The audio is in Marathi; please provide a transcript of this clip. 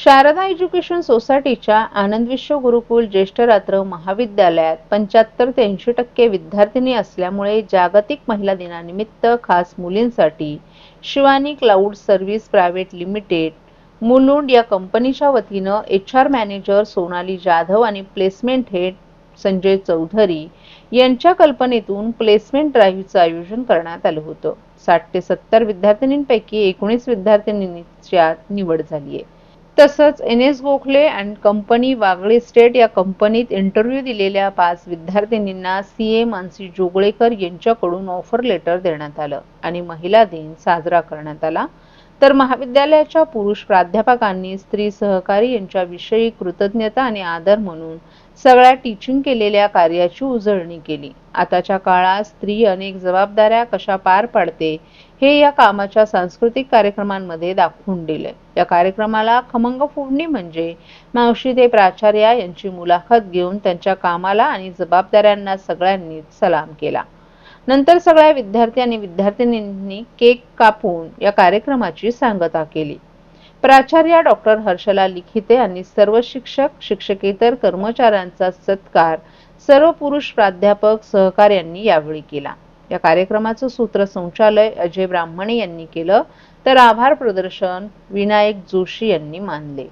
शारदा एज्युकेशन सोसायटीच्या आनंद विश्व गुरुकुल ज्येष्ठ रात्र महाविद्यालयात पंच्याहत्तर ते ऐंशी टक्के विद्यार्थिनी असल्यामुळे जागतिक महिला दिनानिमित्त खास मुलींसाठी Shivani cloud service private limited Mulund या कंपनीच्या वतीनं H R manager Sonali Jadhav आणि प्लेसमेंट हेड संजय चौधरी यांच्या कल्पनेतून प्लेसमेंट ड्राईव्हचं आयोजन करण्यात आलं होतं. साठ ते सत्तर विद्यार्थिनींपैकी एकोणीस विद्यार्थिनींची निवड झाली आहे तसंच N S Gokhale and company Wagle state या कंपनीत इंटरव्ह्यू दिलेल्या पाच विद्यार्थिनींना सी ए मानसी जोगळेकर यांच्याकडून ऑफर लेटर देण्यात आलं आणि महिला दिन साजरा करण्यात आला. तर महाविद्यालयाच्या पुरुष प्राध्यापकांनी स्त्री सहकारी यांच्याविषयी कृतज्ञता आणि आदर म्हणून सगळ्या टीचिंग केलेल्या कार्याची उजळणी केली. आताच्या काळात स्त्री अनेक जबाबदाऱ्या कशा पार पाडते हे या कामाच्या सांस्कृतिक कार्यक्रमांमध्ये दाखवून दिले या कार्यक्रमाला खमंग फोडणी म्हणजे मावशी ते प्राचार्या यांची मुलाखत घेऊन त्यांच्या कामाला आणि जबाबदाऱ्यांना सगळ्यांनी सलाम केला. नंतर सगळ्या विद्यार्थी आणि विद्यार्थिनींनी केक कापून या कार्यक्रमाची सांगता केली. प्राचार्या डॉक्टर हर्षला लिखिते आणि सर्व शिक्षक शिक्षकेतर कर्मचाऱ्यांचा सत्कार सर्व पुरुष प्राध्यापक सहकार्यांनी यावेळी केला. या कार्यक्रमाचं सूत्रसंचालय अजय ब्राह्मणे यांनी केलं तर आभार प्रदर्शन विनायक जोशी यांनी मानले.